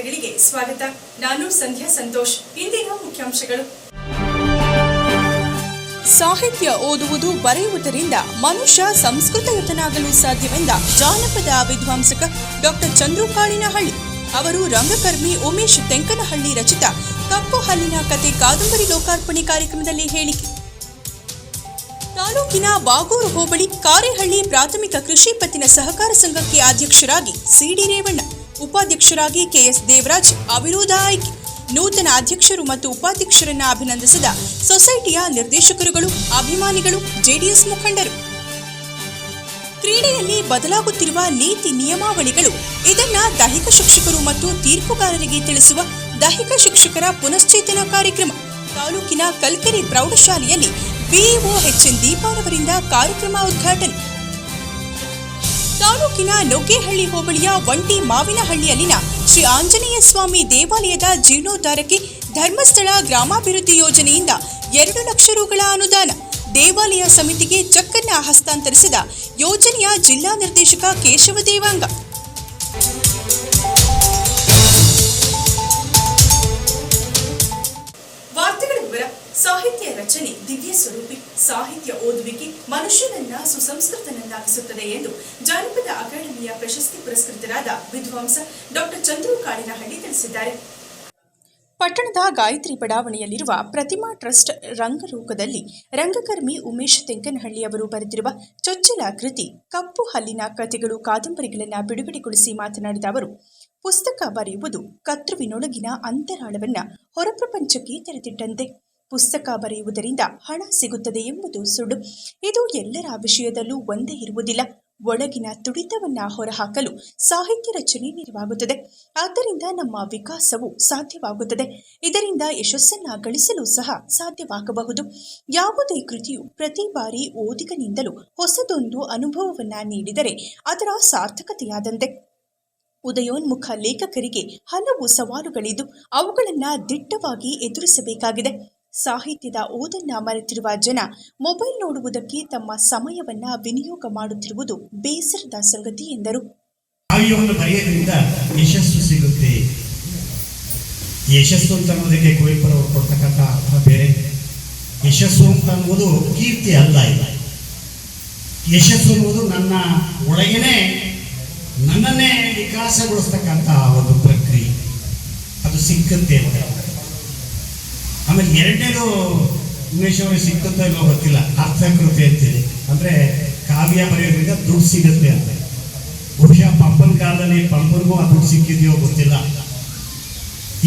ವಾರ್ತೆಗಳಿಗೆ ಸ್ವಾಗತ. ನಾನು ಸಂಧ್ಯಾ ಸಂತೋಷ್. ಇಂದಿನ ಮುಖ್ಯಾಂಶಗಳು. ಸಾಹಿತ್ಯ ಓದುವುದು ಬರೆಯುವುದರಿಂದ ಮನುಷ್ಯ ಸಂಸ್ಕೃತಯುತನಾಗಲು ಸಾಧ್ಯವೆಂದ ಜಾನಪದ ವಿದ್ವಾಂಸಕ ಡಾಕ್ಟರ್ ಚಂದ್ರು ಕಾಳಿನಹಳ್ಳಿ ಅವರು ರಂಗಕರ್ಮಿ ಉಮೇಶ್ ತೆಂಕನಹಳ್ಳಿ ರಚಿತ ಕಪ್ಪು ಹಲ್ಲಿನ ಕತೆ ಕಾದಂಬರಿ ಲೋಕಾರ್ಪಣೆ ಕಾರ್ಯಕ್ರಮದಲ್ಲಿ ಹೇಳಿಕೆ. ತಾಲೂಕಿನ ಬಾಗೂರು ಹೋಬಳಿ ಕಾರೆಹಳ್ಳಿ ಪ್ರಾಥಮಿಕ ಕೃಷಿ ಪತ್ತಿನ ಸಹಕಾರ ಸಂಘಕ್ಕೆ ಅಧ್ಯಕ್ಷರಾಗಿ ಸಿಡಿ ರೇವಣ್ಣ. ಉಪಾಧ್ಯಕ್ಷರಾಗಿ ಕೆಎಸ್ ದೇವರಾಜ್, ಅವಿರೋಧ ಆಯ್ಕೆ ನೂತನ ಅಧ್ಯಕ್ಷರು ಮತ್ತು ಉಪಾಧ್ಯಕ್ಷರನ್ನ ಅಭಿನಂದಿಸಿದ ಸೊಸೈಟಿಯ ನಿರ್ದೇಶಕರುಗಳು, ಅಭಿಮಾನಿಗಳು, ಜೆಡಿಎಸ್ ಮುಖಂಡರು. ಕ್ರೀಡೆಯಲ್ಲಿ ಬದಲಾಗುತ್ತಿರುವ ನೀತಿ ನಿಯಮಾವಳಿಗಳು, ಇದನ್ನ ದೈಹಿಕ ಶಿಕ್ಷಕರು ಮತ್ತು ತೀರ್ಪುಗಾರರಿಗೆ ತಿಳಿಸುವ ದೈಹಿಕ ಶಿಕ್ಷಕರ ಪುನಶ್ಚೇತನ ಕಾರ್ಯಕ್ರಮ. ತಾಲೂಕಿನ ಕಲ್ಕೆರೆ ಪ್ರೌಢಶಾಲೆಯಲ್ಲಿ ಬಿಇಒ ಎಚ್ಎನ್ ದೀಪಾರವರಿಂದ ಕಾರ್ಯಕ್ರಮ ಉದ್ಘಾಟನೆ. ತಾಲೂಕಿನ ನುಗ್ಗೇಹಳ್ಳಿ ಹೋಬಳಿಯ ಒಂಟಿ ಮಾವಿನಹಳ್ಳಿಯಲ್ಲಿನ ಶ್ರೀ ಆಂಜನೇಯ ಸ್ವಾಮಿ ದೇವಾಲಯದ ಜೀರ್ಣೋದ್ಧಾರಕ್ಕೆ ಧರ್ಮಸ್ಥಳ ಗ್ರಾಮಾಭಿವೃದ್ಧಿ ಯೋಜನೆಯಿಂದ ಎರಡು ಲಕ್ಷ ರೂಗಳ ಅನುದಾನ ದೇವಾಲಯ ಸಮಿತಿಗೆ ಚೆಕ್ಕನ್ನ ಹಸ್ತಾಂತರಿಸಿದ ಯೋಜನೆಯ ಜಿಲ್ಲಾ ನಿರ್ದೇಶಕ ಕೇಶವ ದೇವಾಂಗ. ಸಾಹಿತ್ಯ ರಚನೆ ದಿವ್ಯ ಸ್ವರೂಪಿ ಸಾಹಿತ್ಯ ಓದುವಿಕೆ ಮನುಷ್ಯನನ್ನ ಸುಸಂಸ್ಕೃತನನ್ನಾಗಿಸುತ್ತದೆ ಎಂದು ಜಾನಪದ ಅಕಾಡೆಮಿಯ ಪ್ರಶಸ್ತಿ ಪುರಸ್ಕೃತರಾದ ವಿದ್ವಾಂಸ ಡಾಕ್ಟರ್ ಚಂದ್ರು ಕಾಳಿನಹಳ್ಳಿ ತಿಳಿಸಿದ್ದಾರೆ. ಪಟ್ಟಣದ ಗಾಯತ್ರಿ ಬಡಾವಣೆಯಲ್ಲಿರುವ ಪ್ರತಿಮಾ ಟ್ರಸ್ಟ್ ರಂಗರೂಪದಲ್ಲಿ ರಂಗಕರ್ಮಿ ಉಮೇಶ್ ತೆಂಕನಹಳ್ಳಿ ಅವರು ಬರೆದಿರುವ ಚೊಚ್ಚಲ ಕೃತಿ, ಕಪ್ಪು ಹಲ್ಲಿನ ಕಥೆಗಳು ಕಾದಂಬರಿಗಳನ್ನು ಬಿಡುಗಡೆಗೊಳಿಸಿ ಮಾತನಾಡಿದ ಅವರು, ಪುಸ್ತಕ ಬರೆಯುವುದು ಕರ್ತೃವಿನೊಳಗಿನ ಅಂತರಾಳವನ್ನು ಹೊರಪ್ರಪಂಚಕ್ಕೆ ತೆರೆದಿಟ್ಟಂತೆ. ಪುಸ್ತಕ ಬರೆಯುವುದರಿಂದ ಹಣ ಸಿಗುತ್ತದೆ ಎಂಬುದು ಸುಡು ಇದು ಎಲ್ಲರ ವಿಷಯದಲ್ಲೂ ಒಂದೇ ಇರುವುದಿಲ್ಲ. ಒಳಗಿನ ತುಡಿತವನ್ನ ಹೊರಹಾಕಲು ಸಾಹಿತ್ಯ ರಚನೆ ನೆರವಾಗುತ್ತದೆ. ಆದ್ದರಿಂದ ನಮ್ಮ ವಿಕಾಸವು ಸಾಧ್ಯವಾಗುತ್ತದೆ. ಇದರಿಂದ ಯಶಸ್ಸನ್ನ ಗಳಿಸಲು ಸಹ ಸಾಧ್ಯವಾಗಬಹುದು. ಯಾವುದೇ ಕೃತಿಯು ಪ್ರತಿ ಬಾರಿ ಓದಿಗನಿಂದಲೂ ಹೊಸದೊಂದು ಅನುಭವವನ್ನ ನೀಡಿದರೆ ಅದರ ಸಾರ್ಥಕತೆಯಾದಂತೆ. ಉದಯೋನ್ಮುಖ ಲೇಖಕರಿಗೆ ಹಲವು ಸವಾಲುಗಳಿದ್ದು ಅವುಗಳನ್ನು ದಿಟ್ಟವಾಗಿ ಎದುರಿಸಬೇಕಾಗಿದೆ. ಸಾಹಿತ್ಯದ ಓದನ್ನ ಮರೆತಿರುವ ಜನ ಮೊಬೈಲ್ ನೋಡುವುದಕ್ಕೆ ತಮ್ಮ ಸಮಯವನ್ನ ವಿನಿಯೋಗ ಮಾಡುತ್ತಿರುವುದು ಬೇಸರದ ಸಂಗತಿ ಎಂದರು. ಬರೆಯೋದ್ರಿಂದ ಯಶಸ್ಸು ಸಿಗುತ್ತೆ. ಯಶಸ್ಸು ಅಂತ ಅನ್ನೋದಕ್ಕೆ ಕುವೆಂಪುರವರು ಕೊಡ್ತಕ್ಕಂಥ ಅರ್ಥ ಬೇರೆ. ಯಶಸ್ಸು ಅಂತ ಅನ್ನೋದು ಕೀರ್ತಿ ಅಲ್ಲ ಇಲ್ಲ ಯಶಸ್ಸು ಅನ್ನುವುದು ನನ್ನ ಒಳಗೇನೆ, ನನ್ನನ್ನೇ ವಿಕಾಸಗೊಳಿಸ್ತಕ್ಕಂಥ ಒಂದು ಪ್ರಕ್ರಿಯೆ. ಅದು ಸಿಕ್ಕಂತೆ ಅಂತ. ಆಮೇಲೆ ಎರಡನೇದು ಉಮೇಶ್ ಅವರಿಗೆ ಸಿಕ್ಕುತ್ತೋ ಇಲ್ಲೋ ಗೊತ್ತಿಲ್ಲ. ಅರ್ಥಕೃತಿ ಅಂತೇಳಿ ಅಂದ್ರೆ ಕಾವ್ಯ ಬರೆಯೋದ್ರಿಂದ ದುಡ್ಡು ಸಿಗುತ್ತೆ ಅಂತ. ಬಹುಶಃ ಪಂಪನ ಕಾಲದಲ್ಲಿ ಪಂಪನಿಗೂ ಆ ದುಡ್ಡು ಸಿಕ್ಕಿದೆಯೋ ಗೊತ್ತಿಲ್ಲ.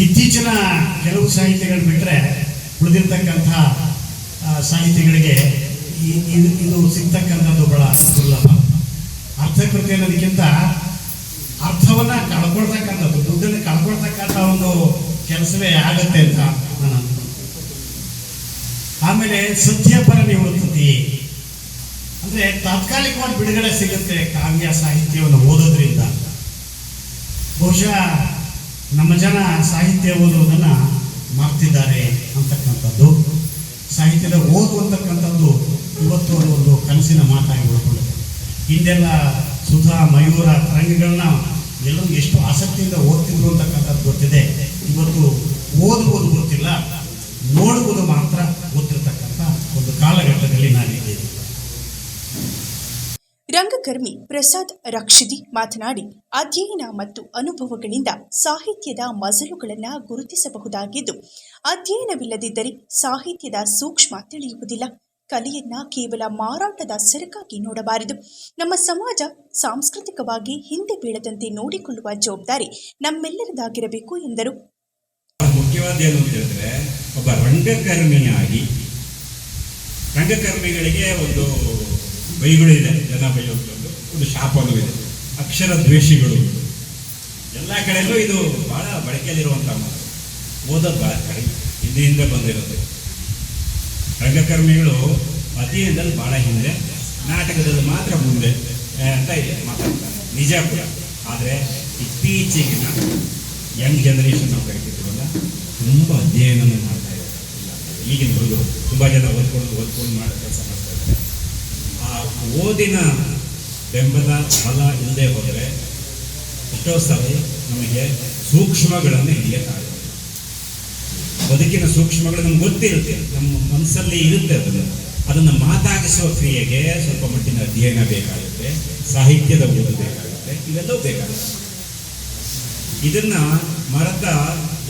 ಇತ್ತೀಚಿನ ಕೆಲವು ಸಾಹಿತ್ಯಗಳು ಬಿಟ್ಟರೆ ಉಳಿದಿರ್ತಕ್ಕಂಥ ಸಾಹಿತ್ಯಗಳಿಗೆ ಇದು ಇದು ಸಿಗ್ತಕ್ಕಂಥದ್ದು ಬಹಳ ದುರ್ಲಭ. ಅರ್ಥಕೃತಿ ಅನ್ನೋದಕ್ಕಿಂತ ಅರ್ಥವನ್ನ ಕಳ್ಕೊಳ್ತಕ್ಕಂಥದ್ದು, ದುಡ್ಡನ್ನು ಕಳ್ಕೊಳ್ತಕ್ಕಂಥ ಒಂದು ಕೆಲಸವೇ ಆಗತ್ತೆ ಅಂತ ನಾನು ಆಮೇಲೆ ಸತ್ಯಪರ ನಿವೃತ್ತಿ. ಅಂದ್ರೆ ತಾತ್ಕಾಲಿಕವಾಗಿ ಬಿಡುಗಡೆ ಸಿಗುತ್ತೆ ಕಾವ್ಯ ಸಾಹಿತ್ಯವನ್ನು ಓದೋದ್ರಿಂದ. ಬಹುಶಃ ನಮ್ಮ ಜನ ಸಾಹಿತ್ಯ ಓದುವುದನ್ನು ಮಾಡ್ತಿದ್ದಾರೆ ಅಂತಕ್ಕಂಥದ್ದು. ಸಾಹಿತ್ಯದ ಓದು ಅಂತಕ್ಕಂಥದ್ದು ಇವತ್ತು ಒಂದು ಕನಸಿನ ಮಾತಾಗಿ ಉಳ್ಕೊಂಡಿದೆ. ಹಿಂದೆಲ್ಲ ಸುಧಾ, ಮಯೂರ ತರಂಗಗಳನ್ನ ಎಲ್ಲರೂ ಎಷ್ಟು ಆಸಕ್ತಿಯಿಂದ ಓದ್ತಿದ್ರು ಅಂತಕ್ಕಂಥದ್ದು ಗೊತ್ತಿದೆ. ಇವತ್ತು ಓದುವುದು ಗೊತ್ತಿಲ್ಲ, ನೋಡುವುದು ಮಾತ್ರ. ಗೊತ್ತಿರತಕ್ಕಂಥ ಒಂದು ಕಾಲಘಟ್ಟದಲ್ಲಿ ನಾನಿದ್ದೇನೆ. ರಂಗಕರ್ಮಿ ಪ್ರಸಾದ್ ರಕ್ಷಿದಿ ಮಾತನಾಡಿ, ಅಧ್ಯಯನ ಮತ್ತು ಅನುಭವಗಳಿಂದ ಸಾಹಿತ್ಯದ ಮಜಲುಗಳನ್ನು ಗುರುತಿಸಬಹುದಾಗಿದ್ದು, ಅಧ್ಯಯನವಿಲ್ಲದಿದ್ದರೆ ಸಾಹಿತ್ಯದ ಸೂಕ್ಷ್ಮ ತಿಳಿಯುವುದಿಲ್ಲ. ಕಲೆಯನ್ನ ಕೇವಲ ಮಾರಾಟದ ಸರಕಾಗಿ ನೋಡಬಾರದು. ನಮ್ಮ ಸಮಾಜ ಸಾಂಸ್ಕೃತಿಕವಾಗಿ ಹಿಂದೆ ಬೀಳದಂತೆ ನೋಡಿಕೊಳ್ಳುವ ಜವಾಬ್ದಾರಿ ನಮ್ಮೆಲ್ಲರದಾಗಿರಬೇಕು ಎಂದರು. ಮುಖ್ಯವಾದ ಏನು ಅಂತ ಒಬ್ಬ ರಂಗಕರ್ಮಿಯಾಗಿ, ರಂಗಕರ್ಮಿಗಳಿಗೆ ಒಂದು ಬೈಗಳು ಇದೆ, ಜನ ಬೈಯೋದು ಒಂದು ಶಾಪನೂ ಇದೆ. ಅಕ್ಷರ ದ್ವೇಷಿಗಳು. ಎಲ್ಲ ಕಡೆಯಲ್ಲೂ ಇದು ಬಹಳ ಬಳಕೆಯಲ್ಲಿರುವಂಥ ಮಾತು. ಓದೋದು ಬಹಳ ಕಡಿಮೆ, ಹಿಂದೆಯಿಂದ ಬಂದಿರೋದು. ರಂಗಕರ್ಮಿಗಳು ಅಧ್ಯಯನದಲ್ಲಿ ಬಹಳ ಹಿಂದೆ, ನಾಟಕದಲ್ಲಿ ಮಾತ್ರ ಮುಂದೆ ಅಂತ ಮಾತಾಡ್ತಾರೆ. ನಿಜ ಕೂಡ. ಆದರೆ ಇತ್ತೀಚೆಗಿನ ಯಂಗ್ ಜನರೇಷನ್ ನಾವು ಕರಿತಿದ್ದೀವಲ್ಲ ತುಂಬ ಅಧ್ಯಯನವನ್ನು ಮಾಡ್ತಾ ಇದ್ದಾರೆ. ಈಗಿನ ಹುಡುಗರು ತುಂಬ ಜನ ಓದ್ಕೊಂಡು ಓದ್ಕೊಂಡು ಮಾಡೋ ಕೆಲಸ ಮಾಡ್ತಾ ಇದ್ದಾರೆ. ಆ ಓದಿನ ಬೆಂಬಲ ಫಲ ಇಲ್ಲದೆ ಹೋದರೆ ಎಷ್ಟೋ ಸಲ ನಮಗೆ ಸೂಕ್ಷ್ಮಗಳನ್ನು ಹಿಡಿಯಕ್ಕಾಗುತ್ತೆ ಬದುಕಿನ ಸೂಕ್ಷ್ಮಗಳು ನಮ್ಗೆ ಗೊತ್ತಿರುತ್ತೆ. ನಮ್ಮ ಮನಸ್ಸಲ್ಲಿ ಇರುತ್ತೆ ಅದನ್ನು. ಅದನ್ನು ಮಾತಾಡಿಸುವ ಕ್ರಿಯೆಗೆ ಸ್ವಲ್ಪ ಮಟ್ಟಿನ ಅಧ್ಯಯನ ಬೇಕಾಗುತ್ತೆ. ಸಾಹಿತ್ಯದ ಓದು ಬೇಕಾಗುತ್ತೆ. ಇವೆಲ್ಲವೂ ಬೇಕಾಗುತ್ತೆ. ಇದನ್ನು ಮರೆತ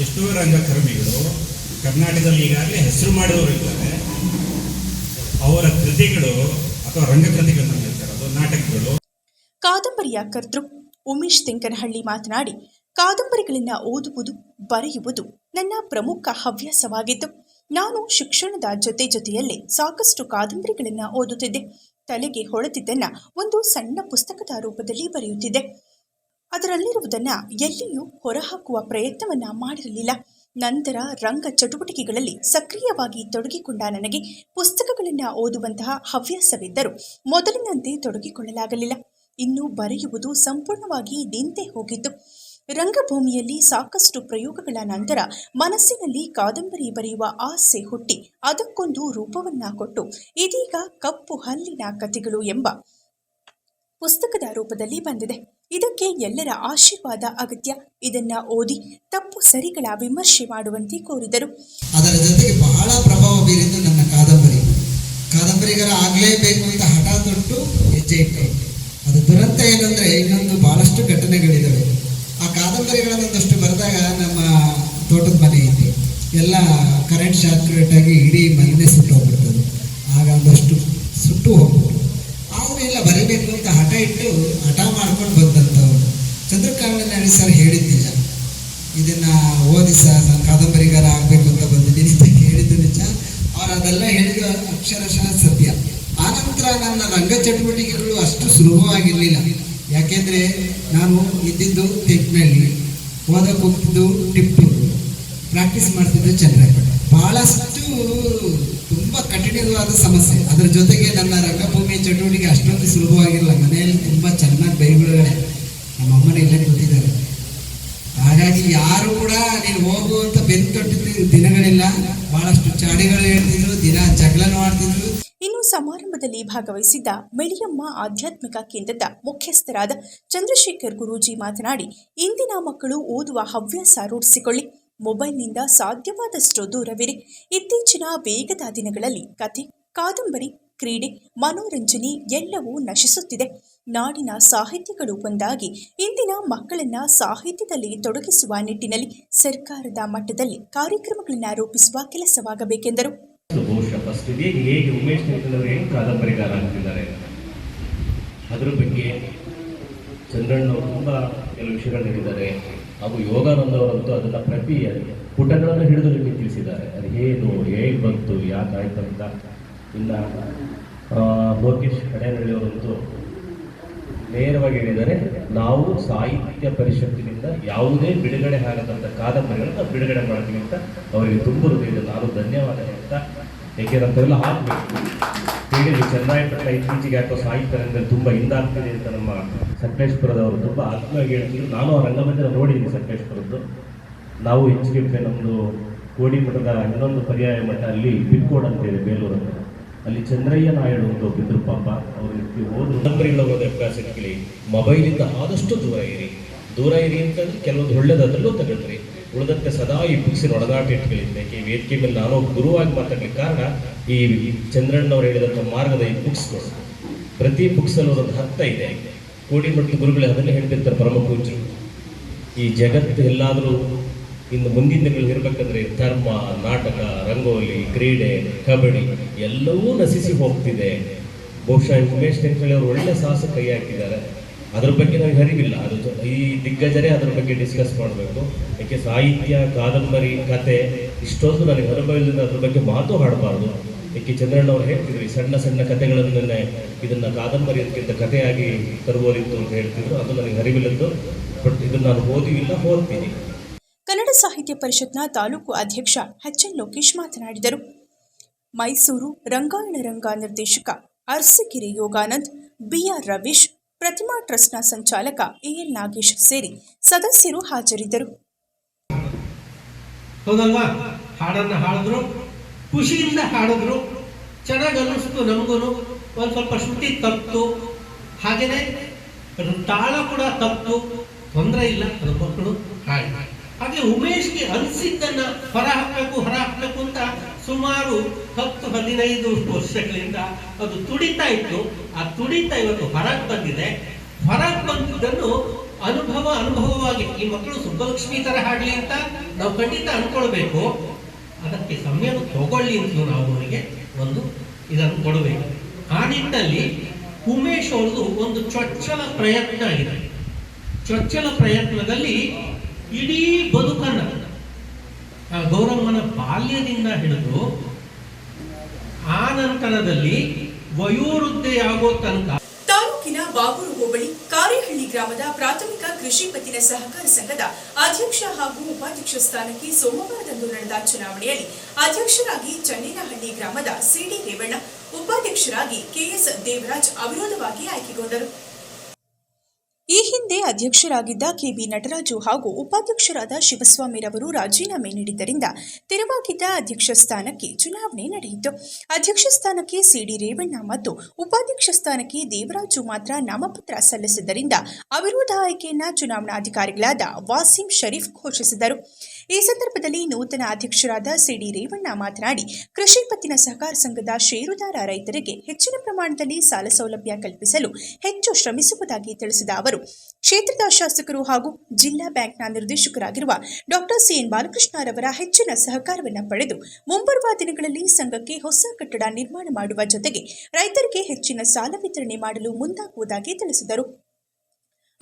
ಎಷ್ಟೋ ರಂಗಕರ್ಮಿಗಳು ಕರ್ನಾಟಕದಲ್ಲಿ ಈಗಾಗಲೇ ಹೆಸರು ಮಾಡಿದವರು ಇದ್ದಾರೆ. ಅವರ ಕೃತಿಗಳು ಅಥವಾ ರಂಗಕೃತಿಗಳನ್ನು ಹೇಳ್ತಾರೆ. ಅದು ನಾಟಕಗಳು. ಕಾದಂಬರಿಯ ಕರ್ತೃ ಉಮೇಶ್ ತೆಂಕನಹಳ್ಳಿ ಮಾತನಾಡಿ, ಕಾದಂಬರಿಗಳನ್ನ ಓದುವುದು, ಬರೆಯುವುದು ನನ್ನ ಪ್ರಮುಖ ಹವ್ಯಾಸವಾಗಿತ್ತು. ನಾನು ಶಿಕ್ಷಣದ ಜೊತೆ ಜೊತೆಯಲ್ಲೇ ಸಾಕಷ್ಟು ಕಾದಂಬರಿಗಳನ್ನ ಓದುತ್ತಿದ್ದೆ. ತಲೆಗೆ ಹೊಳೆತಿದ್ದನ್ನ ಒಂದು ಸಣ್ಣ ಪುಸ್ತಕದ ರೂಪದಲ್ಲಿ ಬರೆಯುತ್ತಿದ್ದೆ. ಅದರಲ್ಲಿರುವುದನ್ನ ಎಲ್ಲಿಯೂ ಹೊರಹಾಕುವ ಪ್ರಯತ್ನವನ್ನ ಮಾಡಿರಲಿಲ್ಲ. ನಂತರ ರಂಗ ಚಟುವಟಿಕೆಗಳಲ್ಲಿ ಸಕ್ರಿಯವಾಗಿ ತೊಡಗಿಕೊಂಡ ನನಗೆ ಪುಸ್ತಕಗಳನ್ನು ಓದುವಂತಹ ಹವ್ಯಾಸವಿದ್ದರೂ ಮೊದಲಿನಂತೆ ತೊಡಗಿಕೊಳ್ಳಲಾಗಲಿಲ್ಲ. ಇನ್ನು ಬರೆಯುವುದು ಸಂಪೂರ್ಣವಾಗಿ ನಿಂತೇ ಹೋಗಿತ್ತು. ರಂಗಭೂಮಿಯಲ್ಲಿ ಸಾಕಷ್ಟು ಪ್ರಯೋಗಗಳ ನಂತರ ಮನಸ್ಸಿನಲ್ಲಿ ಕಾದಂಬರಿ ಬರೆಯುವ ಆಸೆ ಹುಟ್ಟಿ ಅದಕ್ಕೊಂದು ರೂಪವನ್ನ ಕೊಟ್ಟು ಇದೀಗ ಕಪ್ಪು ಹಲ್ಲಿನ ಕಥೆಗಳು ಎಂಬ ಪುಸ್ತಕದ ರೂಪದಲ್ಲಿ ಬಂದಿದೆ. ಇದಕ್ಕೆ ಎಲ್ಲರ ಆಶೀರ್ವಾದ ಅಗತ್ಯ. ಇದನ್ನ ಓದಿ ತಪ್ಪು ಸರಿಗಳ ವಿಮರ್ಶೆ ಮಾಡುವಂತೆ ಕೋರಿದರು. ಅದರ ಜೊತೆಗೆ ಬಹಳ ಪ್ರಭಾವ ಬೀರಿದ್ದು ನನ್ನ ಕಾದಂಬರಿ. ಕಾದಂಬರಿಗರ ಆಗಲೇಬೇಕು ಅಂತ ಹಠ ತೊಟ್ಟು ಹೆಜ್ಜೆ ಇಟ್ಟೆ ಅದು ದುರಂತ ಏನಂದ್ರೆ ಇನ್ನೊಂದು ಬಹಳಷ್ಟು ಘಟನೆಗಳಿದ್ದಾವೆ ಆ ಕಾದಂಬರಿಗಳನ್ನೊಂದಷ್ಟು ಬರೆದಾಗ ನಮ್ಮ ತೋಟದ ಮನೆ ಇತ್ತು ಎಲ್ಲ ಕರೆಂಟ್ ಶಾಕ್ ಆಗಿ ಇಡೀ ಮನೆಯೇ ಸುಟ್ಟು ಹೋಗ್ಬಿಡ್ತದೆ. ಆಗ ಒಂದಷ್ಟು ಸುಟ್ಟು ಹೋಗ್ಬಿಟ್ಟು ಇಲ್ಲ ಬರೀಬೇಕು ಅಂತ ಹಠ ಇಟ್ಟು ಹಠ ಮಾಡ್ಕೊಂಡು ಬಂದಂಥವ್ರು. ಚಂದ್ರಕಾಂತ ಸರ್ ಹೇಳಿದ್ದಿಲ್ಲ. ಇದನ್ನ ಓದಿ ಸರ್ ನಾನು ಕಾದಂಬರಿಗಾರ ಆಗಬೇಕು ಅಂತ ಬಂದಿದ್ದೀನಿ ಅಂತ ಹೇಳಿದ್ದು ನಿಜ. ಅವ್ರು ಅದೆಲ್ಲ ಹೇಳಿದ ಅಕ್ಷರಶಃ ಸತ್ಯ. ಆನಂತರ ನನ್ನ ರಂಗ ಚಟುವಟಿಕೆಗಳು ಅಷ್ಟು ಸುಲಭವಾಗಿರಲಿಲ್ಲ. ಯಾಕೆಂದ್ರೆ ನಾನು ಇದ್ದಿದ್ದು ತೆಕ್ನಲ್ಲಿ ಓದಕ್ಕೆ ಹೋಗ್ತಿದ್ದು ಟಿಪ್ಪು. ಪ್ರಾಕ್ಟೀಸ್ ಮಾಡ್ತಿದ್ದು ಚಂದ್ರಪೇಟೆ ಬಹಳಷ್ಟು ಕಠಿಣವಾದ ಸಮಸ್ಯೆ. ಅದರ ಜೊತೆಗೆ ನನ್ನ ರಂಗಭೂಮಿ ಚಟುವಟಿಕೆ ಅಷ್ಟೊಂದು ಸುಲಭವಾಗಿರಲ್ಲ ಮನೆಯಲ್ಲಿ ತುಂಬ ಚೆನ್ನಾಗಿ ಬೈಗುಳುಗಳೇ ನಮ್ಮ ಅಮ್ಮನ ಇಲ್ಲೇ ಕೂತಿದ್ದಾರೆ. ಹಾಗಾಗಿ ಯಾರು ಕೂಡ ನೀನು ಹೋಗು ಅಂತ ಬೆನ್ ತೊಟ್ಟಿದ್ದು ದಿನಗಳಿಲ್ಲ. ಬಹಳಷ್ಟು ಚಾಡಿಗಳು ಹೇಳ್ತಿದ್ರು, ದಿನ ಜಗಳನ್ನು ಮಾಡ್ತಿದ್ರು ಇನ್ನು ಸಮಾರಂಭದಲ್ಲಿ ಭಾಗವಹಿಸಿದ್ದ ಮೆಳಿಯಮ್ಮ ಆಧ್ಯಾತ್ಮಿಕ ಕೇಂದ್ರದ ಮುಖ್ಯಸ್ಥರಾದ ಚಂದ್ರಶೇಖರ್ ಗುರೂಜಿ ಮಾತನಾಡಿ, ಇಂದಿನ ಮಕ್ಕಳು ಓದುವ ಹವ್ಯಾಸ ರೂಢಿಸಿಕೊಳ್ಳಿ. ಮೊಬೈಲ್ನಿಂದ ಸಾಧ್ಯವಾದಷ್ಟು ದೂರವಿರಿ. ಇತ್ತೀಚಿನ ವೇಗದ ದಿನಗಳಲ್ಲಿ ಕಥೆ, ಕಾದಂಬರಿ, ಕ್ರೀಡೆ, ಮನೋರಂಜನೆ ಎಲ್ಲವೂ ನಶಿಸುತ್ತಿದೆ. ನಾಡಿನ ಸಾಹಿತ್ಯಗಳು ಒಂದಾಗಿ, ಇಂದಿನ ಮಕ್ಕಳನ್ನ ಸಾಹಿತ್ಯದಲ್ಲಿ ತೊಡಗಿಸುವ ನಿಟ್ಟಿನಲ್ಲಿ ಸರ್ಕಾರದ ಮಟ್ಟದಲ್ಲಿ ಕಾರ್ಯಕ್ರಮಗಳನ್ನು ರೂಪಿಸುವ ಕೆಲಸವಾಗಬೇಕೆಂದರು. ಅದರ ಬಗ್ಗೆ ಚಂದ್ರಣ್ಣವರು ತುಂಬ ಕೆಲವು ವಿಷಯಗಳು ಹೇಳಿದ್ದಾರೆ. ಹಾಗೂ ಯೋಗಾನಂದ ಅವರಂತೂ ಅದನ್ನ ಪ್ರತಿ ಪುಟಗಳನ್ನು ಹಿಡಿದು ನಿಮಗೆ ತಿಳಿಸಿದ್ದಾರೆ. ಅದು ಏನು, ಹೇಗೆ ಬಂತು, ಯಾಕೆ ಆಯ್ತು ಅಂತ. ಇನ್ನು ಲೋಕೇಶ್ ಕಡೆನಹಳ್ಳಿಯವರಂತೂ ನೇರವಾಗಿ ಹೇಳಿದರೆ ನಾವು ಸಾಹಿತ್ಯ ಪರಿಷತ್ತಿನಿಂದ ಯಾವುದೇ ಬಿಡುಗಡೆ ಆಗದಂಥ ಕಾದಂಬರಿಗಳನ್ನ ಬಿಡುಗಡೆ ಮಾಡ್ತೀವಿ ಅಂತ ಅವರಿಗೆ ತುಂಬ ಹೃದಯದ ನಾನು ಧನ್ಯವಾದ ಹೇಳ್ತಾ ಏಕೆಂದ್ರೆ ಅಂತೆಲ್ಲ ಹಾಕಬೇಕು. ಹೇಳಿದ್ರು ಚಂದ್ರಾಯಪಟ್ಟಣ ಇತ್ತೀಚೆಗೆ ಸಾಹಿತ್ಯ ರಂಗದಲ್ಲಿ ತುಂಬ ಹಿಂದಾಗ್ತಿದೆ ಅಂತ ನಮ್ಮ ಸಕಲೇಶ್ಪುರದವರು ತುಂಬ ಆತ್ಮವಾಗಿ ಹೇಳ್ತಿದ್ರು. ನಾನು ಆ ರಂಗಮಂದಿರ ನೋಡಿದ್ದೀನಿ ಸಕಲೇಶ್ಪುರದ್ದು. ನಾವು ಹೆಚ್ಚಿಗೆ ನಮ್ಮದು ಕೋಡಿಮಠದ ಇನ್ನೊಂದು ಪರ್ಯಾಯ ಮಠ ಅಲ್ಲಿ ಪಿನ್ಕೋಡ್ ಅಂತ ಇದೆ ಬೇಲೂರಲ್ಲಿ ಅಲ್ಲಿ ಚಂದ್ರಯ್ಯ ನಾಯ್ಡು ಅಂತ ಒಬ್ಬಿದ್ರು ಪಾಪ ಅವ್ರಿಗೆ ಓದು ಕಾದಂಬರಿಗಳ ಓದೋ ಅಭ್ಯಾಸ ಕೇಳಿ, ಮೊಬೈಲಿಂದ ಆದಷ್ಟು ದೂರ ಇರಿ. ದೂರ ಇರಿ ಅಂತಂದ್ರೆ ಕೆಲವೊಂದು ಒಳ್ಳೆಯದಾದ್ರಲ್ಲೂ ತಗೊಳ್ರಿ ಉಳಿದಂತೆ ಸದಾ ಈ ಬುಕ್ಸಿನ ಒಡನಾಟ ಇಟ್ಕೊಳ್ಳಿದ್ದೆ ಈ ವೇದಿಕೆ ಮೇಲೆ ನಾನು ಗುರುವಾಗಿ ಮಾತಾಡ್ಲಿಕ್ಕೆ ಕಾರಣ ಈ ಚಂದ್ರಣ್ಣವ್ರು ಹೇಳಿದಂಥ ಮಾರ್ಗದ ಈ ಬುಕ್ಸ್ಗಳು ಪ್ರತಿ ಬುಕ್ಸಲ್ಲಿ ಒಂದೊಂದು ಹತ್ತ ಇದೆ. ಕೋಡಿಮಠದ ಗುರುಗಳೇ ಅದನ್ನೇ ಹೇಳ್ತಿರ್ತಾರೆ ಪರಮ ಪೂಜ್ಯರು. ಈ ಜಗತ್ತು ಎಲ್ಲಾದರೂ ಇನ್ನು ಮುಂದಿನ ದಿನಗಳಲ್ಲಿ ಇರಬೇಕಂದ್ರೆ ಧರ್ಮ, ನಾಟಕ, ರಂಗೋಲಿ, ಕ್ರೀಡೆ, ಕಬಡ್ಡಿ ಎಲ್ಲವೂ ನಶಿಸಿ ಹೋಗ್ತಿದೆ. ಬಹುಶಃ ಉಮೇಶ್ ಟೆಂಕಳಿ ಅವರು ಒಳ್ಳೆ ಸಾಹಸ ಕೈ ಹಾಕಿದ್ದಾರೆ ಅದ್ರ ಬಗ್ಗೆ ನನಗೆ ಅರಿವಿಲ್ಲ ಅದು ಈ ದಿಗ್ಗಜರೇ ಅದ್ರ ಬಗ್ಗೆ ಡಿಸ್ಕಸ್ ಮಾಡಬೇಕು. ಯಾಕೆ ಸಾಹಿತ್ಯ, ಕಾದಂಬರಿ, ಕತೆ, ಇಷ್ಟೊಂದು ನನಗೆ ಅನುಭವ ಇಲ್ಲದ ಅದ್ರ ಬಗ್ಗೆ ಮಾತು ಹಾಡಬಾರ್ದು. ಯಾಕೆ ಚಂದ್ರಣ್ಣ ಅವ್ರು ಹೇಳ್ತಿದ್ರು ಸಣ್ಣ ಸಣ್ಣ ಕಥೆಗಳನ್ನೇ ಇದನ್ನ ಕಾದಂಬರಿ ಅದಕ್ಕಿಂತ ಕಥೆಯಾಗಿ ತರುವುದಿತ್ತು ಅಂತ ಹೇಳ್ತಿದ್ರು. ಅದು ನನಗೆ ಅರಿವಿಲ್ಲದ್ದು, ಬಟ್ ಇದನ್ನು ನಾನು ಓದಿವಿಲ್ಲ ಓದ್ತೀನಿ. ಕನ್ನಡ ಸಾಹಿತ್ಯ ಪರಿಷತ್ನ ತಾಲೂಕು ಅಧ್ಯಕ್ಷ ಎಚ್ ಲೋಕೇಶ್ ಮಾತನಾಡಿದರು. ಮೈಸೂರು ರಂಗಾಯಣ ರಂಗ ನಿರ್ದೇಶಕ ಅರಸಕೆರೆ ಯೋಗಾನಂದ್ ಬಿಆರ್ ರವೀಶ್ ಪ್ರತಿಮಾ ಟ್ರಸ್ಟ್ನ ಸಂಚಾಲಕ ಎಎಲ್ ನಾಗೇಶ್ ಸೇರಿ ಸದಸ್ಯರು ಹಾಜರಿದ್ದರು. ಹೌದಲ್ವಾ? ಹಾಡನ್ನ ಹಾಡಿದ್ರು, ಖುಷಿಯಿಂದ ಹಾಡಿದ್ರು, ಚೆನ್ನಾಗಿ ಅನ್ನಿಸ್ತು ನಮಗೂ ಒಂದು ಸ್ವಲ್ಪ ಶ್ರುತಿ ತಪ್ಪು ಹಾಗೇನೆ ತಾಳ ಕೂಡ ತಪ್ಪು ತೊಂದರೆ ಇಲ್ಲ ಅದು ಮಕ್ಕಳು ಹಾಗೆ. ಹಾಗೆ ಉಮೇಶ್ಗೆ ಅನಿಸಿದ್ದನ್ನ ಹೊರ ಹಾಕಬೇಕು ಹೊರ ಹಾಕಬೇಕು ಅಂತ ಸುಮಾರು ಹತ್ತು, ಹದಿನೈದು ವರ್ಷಗಳಿಂದ ಅದು ತುಡಿತಾ ಇತ್ತು. ಆ ತುಡಿತ ಇವತ್ತು ಹೊರಗೆ ಬಂದಿದೆ. ಹೊರಗೆ ಬಂದಿದ್ದನ್ನು ಅನುಭವ, ಅನುಭವವಾಗಿ ಈ ಮಕ್ಕಳು ಸುಬ್ಬಲಕ್ಷ್ಮಿ ತರ ಹಾಡ್ಲಿ ಅಂತ ನಾವು ಖಂಡಿತ ಅನ್ಕೊಳ್ಬೇಕು ಅದಕ್ಕೆ ಸಮಯ ತಗೊಳ್ಳಿ ಅಂತ ನಾವು ಅವರಿಗೆ ಒಂದು ಇದನ್ನು ಕೊಡಬೇಕು. ಆ ನಿಟ್ಟಿನಲ್ಲಿ ಉಮೇಶ್ ಅವ್ರದ್ದು ಒಂದು ಚೊಚ್ಚಲ ಪ್ರಯತ್ನ ಆಗಿದೆ ಚೊಚ್ಚಲ ಪ್ರಯತ್ನದಲ್ಲಿ ಇಡೀ ಬದುಕನ್ನ ಗೌರಮ್ಮನ ಬಾಲ್ಯದಿಂದ ಹಿಡಿದು ಆ ನಂತರದಲ್ಲಿ ವಯೋವೃದ್ಧೆಯಾಗೋ ತನಕ ತಾಲೂಕಿನ ಬಾಗೂರು ಹೋಬಳಿ ಕಾರಿಹಳ್ಳಿ ಗ್ರಾಮದ ಪ್ರಾಥಮಿಕ ಕೃಷಿ ಪತ್ತಿನ ಸಹಕಾರ ಸಂಘದ ಅಧ್ಯಕ್ಷ ಹಾಗೂ ಉಪಾಧ್ಯಕ್ಷ ಸ್ಥಾನಕ್ಕೆ ಸೋಮವಾರದಂದು ನಡೆದ ಚುನಾವಣೆಯಲ್ಲಿ ಅಧ್ಯಕ್ಷರಾಗಿ ಚನ್ನೇನಹಳ್ಳಿ ಗ್ರಾಮದ ಸಿಡಿ ರೇವಣ್ಣ, ಉಪಾಧ್ಯಕ್ಷರಾಗಿ ಕೆಎಸ್ ದೇವರಾಜ್ ಅವಿರೋಧವಾಗಿ ಆಯ್ಕೆಗೊಂಡರು. ಅಧ್ಯಕ್ಷರಾಗಿದ್ದ ಕೆಬಿ ನಟರಾಜು ಹಾಗೂ ಉಪಾಧ್ಯಕ್ಷರಾದ ಶಿವಸ್ವಾಮಿರವರು ರಾಜೀನಾಮೆ ನೀಡಿದ್ದರಿಂದ ತೆರವಾಗಿದ್ದ ಅಧ್ಯಕ್ಷ ಸ್ಥಾನಕ್ಕೆ ಚುನಾವಣೆ ನಡೆಯಿತು. ಅಧ್ಯಕ್ಷ ಸ್ಥಾನಕ್ಕೆ ಸಿಡಿ ರೇವಣ್ಣ ಮತ್ತು ಉಪಾಧ್ಯಕ್ಷ ಸ್ಥಾನಕ್ಕೆ ದೇವರಾಜು ಮಾತ್ರ ನಾಮಪತ್ರ ಸಲ್ಲಿಸಿದ್ದರಿಂದ ಅವಿರೋಧ ಆಯ್ಕೆಯನ್ನ ಚುನಾವಣಾಧಿಕಾರಿಗಳಾದ ವಾಸಿಂ ಶರೀಫ್ ಘೋಷಿಸಿದರು. ಈ ಸಂದರ್ಭದಲ್ಲಿ ನೂತನ ಅಧ್ಯಕ್ಷರಾದ ಸಿಡಿ ರೇವಣ್ಣ ಮಾತನಾಡಿ, ಕೃಷಿ ಪತ್ತಿನ ಸಹಕಾರ ಸಂಘದ ಷೇರುದಾರ ರೈತರಿಗೆ ಹೆಚ್ಚಿನ ಪ್ರಮಾಣದಲ್ಲಿ ಸಾಲ ಸೌಲಭ್ಯ ಕಲ್ಪಿಸಲು ಹೆಚ್ಚು ಶ್ರಮಿಸುವುದಾಗಿ ತಿಳಿಸಿದ ಅವರು, ಕ್ಷೇತ್ರದ ಶಾಸಕರು ಹಾಗೂ ಜಿಲ್ಲಾ ಬ್ಯಾಂಕ್ನ ನಿರ್ದೇಶಕರಾಗಿರುವ ಡಾಕ್ಟರ್ ಸಿಎನ್ ಬಾಲಕೃಷ್ಣರವರ ಹೆಚ್ಚಿನ ಸಹಕಾರವನ್ನು ಪಡೆದು ಮುಂಬರುವ ದಿನಗಳಲ್ಲಿ ಸಂಘಕ್ಕೆ ಹೊಸ ಕಟ್ಟಡ ನಿರ್ಮಾಣ ಮಾಡುವ ಜೊತೆಗೆ ರೈತರಿಗೆ ಹೆಚ್ಚಿನ ಸಾಲ ವಿತರಣೆ ಮಾಡಲು ಮುಂದಾಗುವುದಾಗಿ ತಿಳಿಸಿದರು.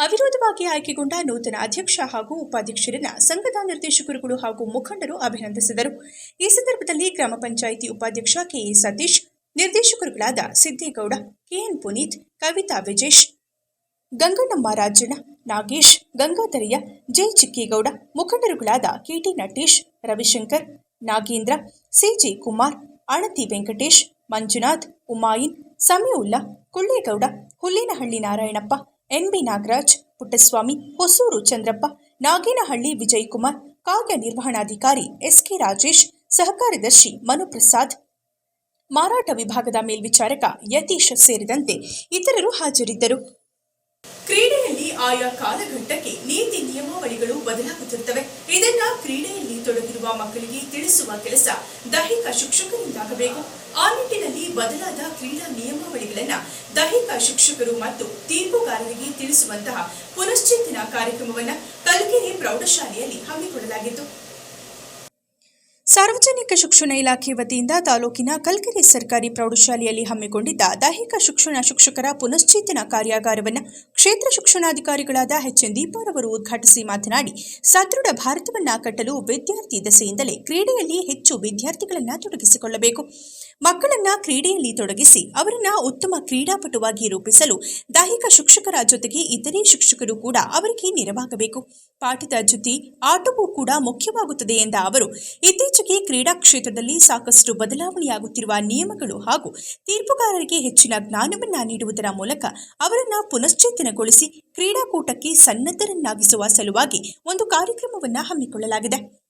ಅವಿರೋಧವಾಗಿ ಆಯ್ಕೆಗೊಂಡ ನೂತನ ಅಧ್ಯಕ್ಷ ಹಾಗೂ ಉಪಾಧ್ಯಕ್ಷರನ್ನ ಸಂಘದ ನಿರ್ದೇಶಕರುಗಳು ಹಾಗೂ ಮುಖಂಡರು ಅಭಿನಂದಿಸಿದರು. ಈ ಸಂದರ್ಭದಲ್ಲಿ ಗ್ರಾಮ ಪಂಚಾಯಿತಿ ಉಪಾಧ್ಯಕ್ಷ ಕೆಎ ಸತೀಶ್, ನಿರ್ದೇಶಕರುಗಳಾದ Siddegowda K N Puneeth, Kavitha Vijesh Gangannamma Rajanna, Nagesh, Gangadharaiah, Jai. Chikkegowda, ಮುಖಂಡರುಗಳಾದ K T Natesh, Ravishankar, Nagendra C G Kumar Anati Venkatesh, Manjunath, ಉಮಾಯಿನ್, Samiulla, Kullegowda, Hullinahalli Narayanappa N B Nagaraj, Puttaswamy, Hosur Chandrappa, Nagenahalli Vijayakumar, ಕಾರ್ಯ ನಿರ್ವಹಣಾಧಿಕಾರಿ ಎಸ್ಕೆ ರಾಜೇಶ್, ಸಹಕಾರ್ಯದರ್ಶಿ ಮನುಪ್ರಸಾದ್. ಮಾರಾಟ ವಿಭಾಗದ ಮೇಲ್ವಿಚಾರಕ ಯತೀಶ್ ಸೇರಿದಂತೆ ಇತರರು ಹಾಜರಿದ್ದರು. ಆಯಾ ಕಾಲಘಟ್ಟಕ್ಕೆ ನೀತಿ ನಿಯಮಾವಳಿಗಳು ಬದಲಾಗುತ್ತಿರುತ್ತವೆ. ಇದನ್ನ ಕ್ರೀಡೆಯಲ್ಲಿ ತೊಡಗಿರುವ ಮಕ್ಕಳಿಗೆ ತಿಳಿಸುವ ಕೆಲಸ ದೈಹಿಕ ಶಿಕ್ಷಕರಿಂದಾಗಬೇಕು. ಆ ನಿಟ್ಟಿನಲ್ಲಿ ಬದಲಾದ ಕ್ರೀಡಾ ನಿಯಮಾವಳಿಗಳನ್ನ ದೈಹಿಕ ಶಿಕ್ಷಕರು ಮತ್ತು ತೀರ್ಪುಗಾರರಿಗೆ ತಿಳಿಸುವಂತಹ ಪುನಶ್ಚೇತನ ಕಾರ್ಯಕ್ರಮವನ್ನ ಕಲ್ಕೆರೆ ಪ್ರೌಢಶಾಲೆಯಲ್ಲಿ ಹಮ್ಮಿಕೊಳ್ಳಲಾಗಿತ್ತು. ಸಾರ್ವಜನಿಕ ಶಿಕ್ಷಣ ಇಲಾಖೆ ವತಿಯಿಂದ ತಾಲೂಕಿನ ಕಲ್ಕೆರೆ ಸರ್ಕಾರಿ ಪ್ರೌಢಶಾಲೆಯಲ್ಲಿ ಹಮ್ಮಿಕೊಂಡಿದ್ದ ದೈಹಿಕ ಶಿಕ್ಷಣ ಶಿಕ್ಷಕರ ಪುನಶ್ಚೇತನ ಕಾರ್ಯಾಗಾರವನ್ನು ಕ್ಷೇತ್ರ ಶಿಕ್ಷಣಾಧಿಕಾರಿಗಳಾದ ಎಚ್ ಎನ್ ದೀಪಾರವರು ಉದ್ಘಾಟಿಸಿ ಮಾತನಾಡಿ, ಸದೃಢ ಭಾರತವನ್ನ ಕಟ್ಟಲು ವಿದ್ಯಾರ್ಥಿ ದಸೆಯಿಂದಲೇ ಕ್ರೀಡೆಯಲ್ಲಿ ಹೆಚ್ಚು ವಿದ್ಯಾರ್ಥಿಗಳನ್ನ ತೊಡಗಿಸಿಕೊಳ್ಳಬೇಕು. ಮಕ್ಕಳನ್ನ ಕ್ರೀಡೆಯಲ್ಲಿ ತೊಡಗಿಸಿ ಅವರನ್ನ ಉತ್ತಮ ಕ್ರೀಡಾಪಟುವಾಗಿ ರೂಪಿಸಲು ದೈಹಿಕ ಶಿಕ್ಷಕರ ಜೊತೆಗೆ ಇತರೆ ಶಿಕ್ಷಕರು ಕೂಡ ಅವರಿಗೆ ನೆರವಾಗಬೇಕು. ಪಾಠದ ಜೊತೆ ಆಟವೂ ಕೂಡ ಮುಖ್ಯವಾಗುತ್ತದೆ ಎಂದ ಅವರು, ಇತ್ತೀಚೆಗೆ ಕ್ರೀಡಾ ಕ್ಷೇತ್ರದಲ್ಲಿ ಸಾಕಷ್ಟು ಬದಲಾವಣೆಯಾಗುತ್ತಿರುವ ನಿಯಮಗಳು ಹಾಗೂ ತೀರ್ಪುಗಾರರಿಗೆ ಹೆಚ್ಚಿನ ಜ್ಞಾನವನ್ನ ನೀಡುವುದರ ಮೂಲಕ ಅವರನ್ನ ಪುನಶ್ಚೇತನಗೊಳಿಸಿ ಕ್ರೀಡಾಕೂಟಕ್ಕೆ ಸನ್ನದ್ಧರನ್ನಾಗಿಸುವ ಸಲುವಾಗಿ ಒಂದು ಕಾರ್ಯಕ್ರಮವನ್ನು ಹಮ್ಮಿಕೊಳ್ಳಲಾಗಿದೆ.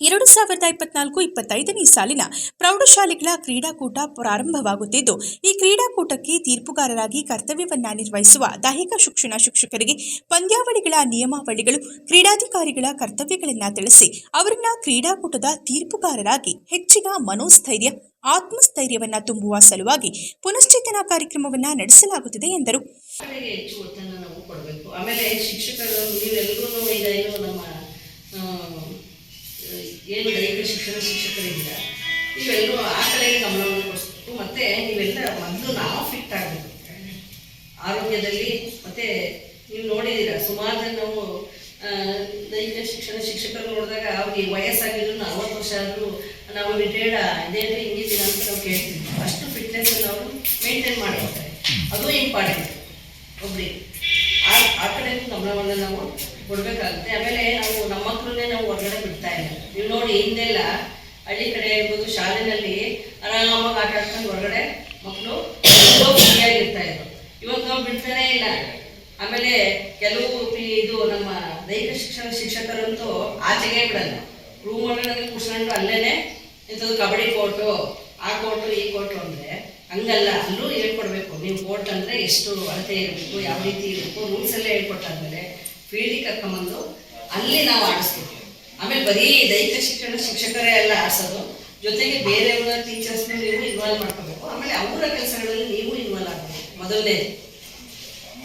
ಎರಡು ಸಾವಿರದ ಇಪ್ಪತ್ನಾಲ್ಕು ಇಪ್ಪತ್ತೈದನೇ ಸಾಲಿನ ಪ್ರೌಢಶಾಲೆಗಳ ಕ್ರೀಡಾಕೂಟ ಪ್ರಾರಂಭವಾಗುತ್ತಿದ್ದು, ಈ ಕ್ರೀಡಾಕೂಟಕ್ಕೆ ತೀರ್ಪುಗಾರರಾಗಿ ಕರ್ತವ್ಯವನ್ನ ನಿರ್ವಹಿಸುವ ದೈಹಿಕ ಶಿಕ್ಷಣ ಶಿಕ್ಷಕರಿಗೆ ಪಂದ್ಯಾವಳಿಗಳ ನಿಯಮಾವಳಿಗಳು ಕ್ರೀಡಾಧಿಕಾರಿಗಳ ಕರ್ತವ್ಯಗಳನ್ನ ತಿಳಿಸಿ, ಅವರನ್ನ ಕ್ರೀಡಾಕೂಟದ ತೀರ್ಪುಗಾರರಾಗಿ ಹೆಚ್ಚಿನ ಮನೋಸ್ಥೈರ್ಯ, ಆತ್ಮಸ್ಥೈರ್ಯವನ್ನ ತುಂಬುವ ಸಲುವಾಗಿ ಪುನಶ್ಚೇತನ ಕಾರ್ಯಕ್ರಮವನ್ನ ನಡೆಸಲಾಗುತ್ತಿದೆ ಎಂದರು ಮಕ್ಕಳಿಗೆ ಹೆಚ್ಚು ಒತ್ತನ್ನು ನಾವು ಕೊಡಬೇಕು ಆಮೇಲೆ ಶಿಕ್ಷಕರು ನೀವೆಲ್ಲರೂ ಈಗ ಏನು ನಮ್ಮ ಆ, ಏನು ದೈಹಿಕ ಶಿಕ್ಷಣ ಶಿಕ್ಷಕರಿಂದ ನೀವೆಲ್ಲರೂ ಆ ಕಡೆ ಗಮನವನ್ನು ಕೊಡಿಸ್ಬೇಕು ಮತ್ತೆ ನೀವೆಲ್ಲ ಮೊದಲು ನಾವು ಫಿಟ್ ಆಗಬೇಕು ಆರೋಗ್ಯದಲ್ಲಿ ಮತ್ತೆ ನೀವು ನೋಡಿದ್ದೀರ ಸುಮಾರು ನಾವು ದೈಹಿಕ ಶಿಕ್ಷಣ ಶಿಕ್ಷಕರು ನೋಡಿದಾಗ ಅವ್ರಿಗೆ ವಯಸ್ಸಾಗಿದ್ರು ನಲ್ವತ್ತು ವರ್ಷ ಆದರೂ ನಾವು ರಿಟೈರ್ಡ್ ಇದೇನು ಹಿಂಗಿದ್ದೀನಿ ಅಂತ ನಾವು ಕೇಳ್ತೀವಿ. ಅಷ್ಟು ಫಿಟ್ನೆಸ್ ಅವರು ಮೇಂಟೈನ್ ಮಾಡಿರ್ತಾರೆ ಅದು ಇಂಪಾರ್ಟೆಂಟ್ ಒಬ್ಬರಿಗೆ ಆ ಆ ಗಮನವನ್ನು ನಾವು ಕೊಡಬೇಕಾಗುತ್ತೆ. ಆಮೇಲೆ ನಾವು ನಮ್ಮ ಮಕ್ಕಳನ್ನೇ ನಾವು ಹೊರಗಡೆ ಬಿಡ್ತಾ ಇಲ್ಲ ನೀವು ನೋಡಿ ಹಿಂದೆಲ್ಲ ಹಳ್ಳಿ ಕಡೆ ಇರ್ಬೋದು ಶಾಲೆಯಲ್ಲಿ ಆರಾಮಾಗಿ ಆಟ ಆಡ್ಕೊಂಡು ಹೊರಗಡೆ ಮಕ್ಕಳು ಫ್ರೀಯಾಗಿರ್ತಾ ಇದ್ರು. ಇವಾಗ ನಾವು ಬಿಡ್ತಾನೇ ಇಲ್ಲ. ಆಮೇಲೆ ಕೆಲವು ಇದು ನಮ್ಮ ದೈಹಿಕ ಶಿಕ್ಷಣ ಶಿಕ್ಷಕರಂತೂ ಆಚೆಗೆ ಬಿಡಲ್ಲ. ರೂಮ್ ಒಳಗಡೆ ಕೂರ್ಸ್ಕೊಂಡು ಅಲ್ಲೇನೆ ಇಂಥದ್ದು ಕಬಡ್ಡಿ ಕೋರ್ಟು, ಆ ಕೋರ್ಟು, ಈ ಕೋರ್ಟು ಅಂದರೆ ಹಂಗಲ್ಲ. ಅಲ್ಲೂ ಹೇಳ್ಕೊಡ್ಬೇಕು. ನೀವು ಕೋರ್ಟ್ ಅಂದರೆ ಎಷ್ಟು ಅಳತೆ ಇರಬೇಕು, ಯಾವ ರೀತಿ ಇರಬೇಕು, ರೂಲ್ಸ್ ಎಲ್ಲ ಹೇಳ್ಕೊಟ್ಟಾದ್ಮೇಲೆ ಫೀಲ್ಡಿಗೆ ಕರ್ಕೊಂಬಂದು ಅಲ್ಲಿ ನಾವು ಆಡಿಸ್ತೀವಿ ಆಮೇಲೆ ಬರೀ ದೈಹಿಕ ಶಿಕ್ಷಣ ಶಿಕ್ಷಕರೇ ಎಲ್ಲ ಆಡಿಸೋದು, ಜೊತೆಗೆ ಬೇರೆಯವರ ಟೀಚರ್ಸ್ನ ನೀವು ಇನ್ವಾಲ್ವ್ ಮಾಡ್ಕೋಬೇಕು. ಆಮೇಲೆ ಅವರ ಕೆಲಸಗಳಲ್ಲಿ ನೀವು ಇನ್ವಾಲ್ವ್ ಆಗಬೇಕು, ಮೊದಲನೇ.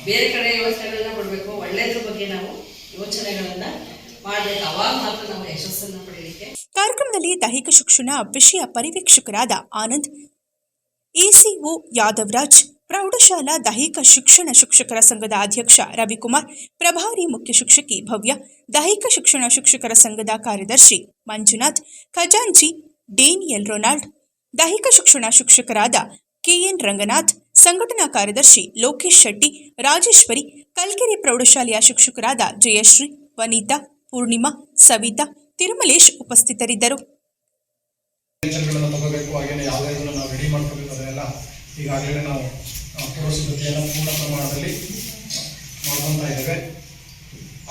ಬೇರೆ ಕಡೆ ಯೋಚನೆಗಳನ್ನ ಕೊಡಬೇಕು ಒಳ್ಳೆಯದ್ರ ಬಗ್ಗೆ ನಾವು ಯೋಚನೆಗಳನ್ನ ಮಾಡಬೇಕು. ಅವಾಗ ಮಾತ್ರ ನಾವು ಯಶಸ್ಸನ್ನು ಪಡೀಲಿಕ್ಕೆ. ಕಾರ್ಯಕ್ರಮದಲ್ಲಿ ದೈಹಿಕ ಶಿಕ್ಷಣ ವಿಷಯ ಪರಿವೀಕ್ಷಕರಾದ ಆನಂದ್ ಇಸಿಒ ಯಾದವರಾಜ್ ಪ್ರೌಢಶಾಲಾ ದೈಹಿಕ ಶಿಕ್ಷಣ ಶಿಕ್ಷಕರ ಸಂಘದ ಅಧ್ಯಕ್ಷ ರವಿಕುಮಾರ್, ಪ್ರಭಾರಿ ಮುಖ್ಯ ಶಿಕ್ಷಕಿ ಭವ್ಯ, ದೈಹಿಕ ಶಿಕ್ಷಣ ಶಿಕ್ಷಕರ ಸಂಘದ ಕಾರ್ಯದರ್ಶಿ ಮಂಜುನಾಥ್, ಖಜಾಂಚಿ ಡೇನಿಯಲ್ ರೊನಾಲ್ಡ್, ದೈಹಿಕ ಶಿಕ್ಷಣ ಶಿಕ್ಷಕರಾದ ಕೆಎನ್ ರಂಗನಾಥ್, ಸಂಘಟನಾ ಕಾರ್ಯದರ್ಶಿ ಲೋಕೇಶ್ ಶೆಟ್ಟಿ, ರಾಜೇಶ್ವರಿ, ಕಲ್ಕೆರೆ ಪ್ರೌಢಶಾಲೆಯ ಶಿಕ್ಷಕರಾದ ಜಯಶ್ರೀ, ವನಿತಾ, ಪೂರ್ಣಿಮಾ, ಸವಿತಾ, ತಿರುಮಲೇಶ್ ಉಪಸ್ಥಿತರಿದ್ದರು. ಈಗಾಗಲೇ ನಾವು ಆ, ಪೂರ್ವ ಪೂರ್ಣ ಪ್ರಮಾಣದಲ್ಲಿ ನೋಡ್ಕೊತಾ ಇದ್ದೇವೆ.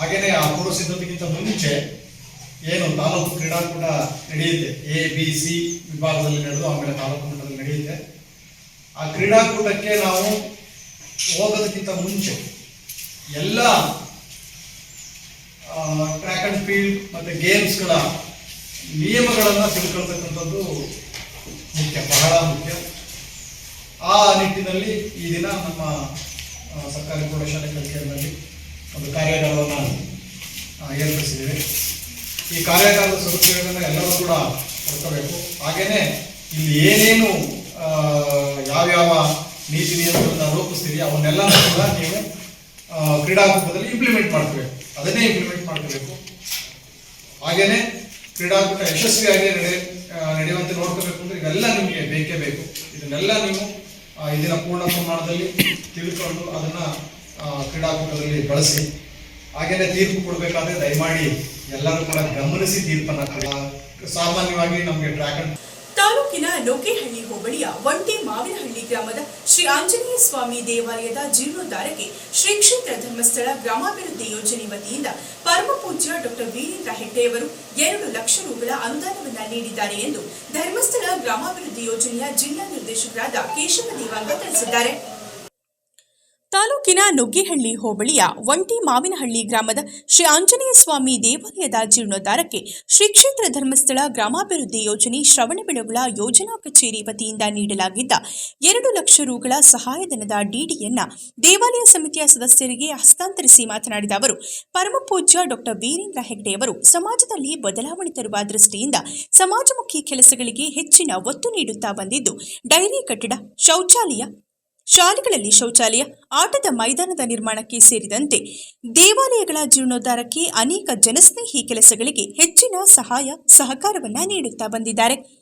ಹಾಗೆಯೇ ಆ ಪೂರ್ವಸಿದ್ಧತೆಗಿಂತ ಮುಂಚೆ ಏನು ತಾಲೂಕು ಕ್ರೀಡಾಕೂಟ ನಡೆಯುತ್ತೆ? ಎ ಬಿ ಸಿ ವಿಭಾಗದಲ್ಲಿ ನಡೆದು ಆಮೇಲೆ ತಾಲೂಕು ಮಟ್ಟದಲ್ಲಿ ನಡೆಯುತ್ತೆ. ಆ ಕ್ರೀಡಾಕೂಟಕ್ಕೆ ನಾವು ಹೋಗೋದಕ್ಕಿಂತ ಮುಂಚೆ ಎಲ್ಲ ಟ್ರ್ಯಾಕ್ ಅಂಡ್ ಫೀಲ್ಡ್ ಮತ್ತೆ ಗೇಮ್ಸ್ಗಳ ನಿಯಮಗಳನ್ನು ತಿಳ್ಕೊಳ್ತಕ್ಕಂಥದ್ದು ಮುಖ್ಯ ಬಹಳ ಮುಖ್ಯ. ಆ ನಿಟ್ಟಿನಲ್ಲಿ ಈ ದಿನ ನಮ್ಮ ಸರ್ಕಾರಿ ಪ್ರೌಢಶಾಲೆ ಕಲಿಕೆಯಲ್ಲಿ ಒಂದು ಕಾರ್ಯಾಗಾರವನ್ನು ಏರ್ಪಡಿಸಿದ್ದೇವೆ. ಈ ಕಾರ್ಯಾಗಾರದ ಸದುಪಯೋಗವನ್ನು ಎಲ್ಲರೂ ಕೂಡ ಪಡ್ಕೋಬೇಕು. ಹಾಗೆಯೇ ಇಲ್ಲಿ ಏನೇನು ಯಾವ್ಯಾವ ನೀತಿ ನಿಯಮಗಳನ್ನು ರೂಪಿಸ್ತೀರಿ ಅವನ್ನೆಲ್ಲ ಕೂಡ ನೀವು ಕ್ರೀಡಾಕೂಟದಲ್ಲಿ ಇಂಪ್ಲಿಮೆಂಟ್ ಮಾಡ್ಕೋಬೇಕು ಅದನ್ನೇ ಇಂಪ್ಲಿಮೆಂಟ್ ಮಾಡ್ಕೋಬೇಕು. ಹಾಗೆಯೇ ಕ್ರೀಡಾಕೂಟ ಯಶಸ್ವಿಯಾಗಿ ನಡೆ ನಡೆಯುವಂತೆ ನೋಡ್ಕೋಬೇಕು ಅಂದರೆ ಇವೆಲ್ಲ ನಿಮಗೆ ಬೇಕೇ ಬೇಕು. ಇದನ್ನೆಲ್ಲ ನೀವು ಇದನ್ನ ಪೂರ್ಣ ಪ್ರಮಾಣದಲ್ಲಿ ತಿಳ್ಕೊಂಡು ಅದನ್ನ ಕ್ರೀಡಾಕೂಟದಲ್ಲಿ ಬಳಸಿ, ಹಾಗೇನೆ ತೀರ್ಪು ಕೊಡಬೇಕಾದ್ರೆ ದಯಮಾಡಿ ಎಲ್ಲರೂ ಕೂಡ ಗಮನಿಸಿ ತೀರ್ಪನ್ನ. ಸಾಮಾನ್ಯವಾಗಿ ನಮಗೆ ಟ್ರ್ಯಾಕ್ ತಾಲೂಕಿನ ಲೋಕೇಹಳ್ಳಿ ಹೋಬಳಿಯ ಒಂಟಿ ಮಾವಿನಹಳ್ಳಿ ಗ್ರಾಮದ ಶ್ರೀ ಆಂಜನೇಯ ಸ್ವಾಮಿ ದೇವಾಲಯದ ಜೀರ್ಣೋದ್ಧಾರಕ್ಕೆ ಶ್ರೀ ಕ್ಷೇತ್ರ ಧರ್ಮಸ್ಥಳ ಗ್ರಾಮಾಭಿವೃದ್ಧಿ ಯೋಜನೆ ವತಿಯಿಂದ ಪರಮ ಪೂಜ್ಯ ಡಾಕ್ಟರ್ ವೀರೇಂದ್ರ ಹೆಗ್ಡೆಯವರು ಎರಡು ಲಕ್ಷ ರೂಗಳ ಅನುದಾನವನ್ನು ನೀಡಿದ್ದಾರೆ ಎಂದು ಧರ್ಮಸ್ಥಳ ಗ್ರಾಮಾಭಿವೃದ್ಧಿ ಯೋಜನೆಯ ಜಿಲ್ಲಾ ನಿರ್ದೇಶಕರಾದ ಕೇಶವ ದೇವಾಂಗ ತಿಳಿಸಿದ್ದಾರೆ. ತಾಲೂಕಿನ ನುಗ್ಗಿಹಳ್ಳಿ ಹೋಬಳಿಯ ಒಂಟಿ ಮಾವಿನಹಳ್ಳಿ ಗ್ರಾಮದ ಶ್ರೀ ಆಂಜನೇಯ ಸ್ವಾಮಿ ದೇವಾಲಯದ ಜೀರ್ಣೋದ್ಧಾರಕ್ಕೆ ಶ್ರೀ ಕ್ಷೇತ್ರ ಧರ್ಮಸ್ಥಳ ಗ್ರಾಮಾಭಿವೃದ್ಧಿ ಯೋಜನೆ ಶ್ರವಣಬೆಳಗೊಳ ಯೋಜನಾ ಕಚೇರಿ ವತಿಯಿಂದ ನೀಡಲಾಗಿದ್ದ ಎರಡು ಲಕ್ಷ ರುಗಳ ಸಹಾಯಧನದ ಡಿಡಿಯನ್ನ ದೇವಾಲಯ ಸಮಿತಿಯ ಸದಸ್ಯರಿಗೆ ಹಸ್ತಾಂತರಿಸಿ ಮಾತನಾಡಿದ ಅವರು, ಪರಮಪೂಜ್ಯ ಡಾಕ್ಟರ್ ವೀರೇಂದ್ರ ಹೆಗ್ಡೆಯವರು ಸಮಾಜದಲ್ಲಿ ಬದಲಾವಣೆ ತರುವ ದೃಷ್ಟಿಯಿಂದ ಸಮಾಜಮುಖಿ ಕೆಲಸಗಳಿಗೆ ಹೆಚ್ಚಿನ ಒತ್ತು ನೀಡುತ್ತಾ ಬಂದಿದ್ದು, ಡೈರಿ ಕಟ್ಟಡ, ಶೌಚಾಲಯ ಶಾಲೆಗಳಲ್ಲಿ ಶೌಚಾಲಯ, ಆಟದ ಮೈದಾನದ ನಿರ್ಮಾಣಕ್ಕೆ ಸೇರಿದಂತೆ ದೇವಾಲಯಗಳ ಜೀರ್ಣೋದ್ಧಾರಕ್ಕೆ ಅನೇಕ ಜನಸ್ನೇಹಿ ಕೆಲಸಗಳಿಗೆ ಹೆಚ್ಚಿನ ಸಹಾಯ, ಸಹಕಾರವನ್ನು ನೀಡುತ್ತಾ ಬಂದಿದ್ದಾರೆ.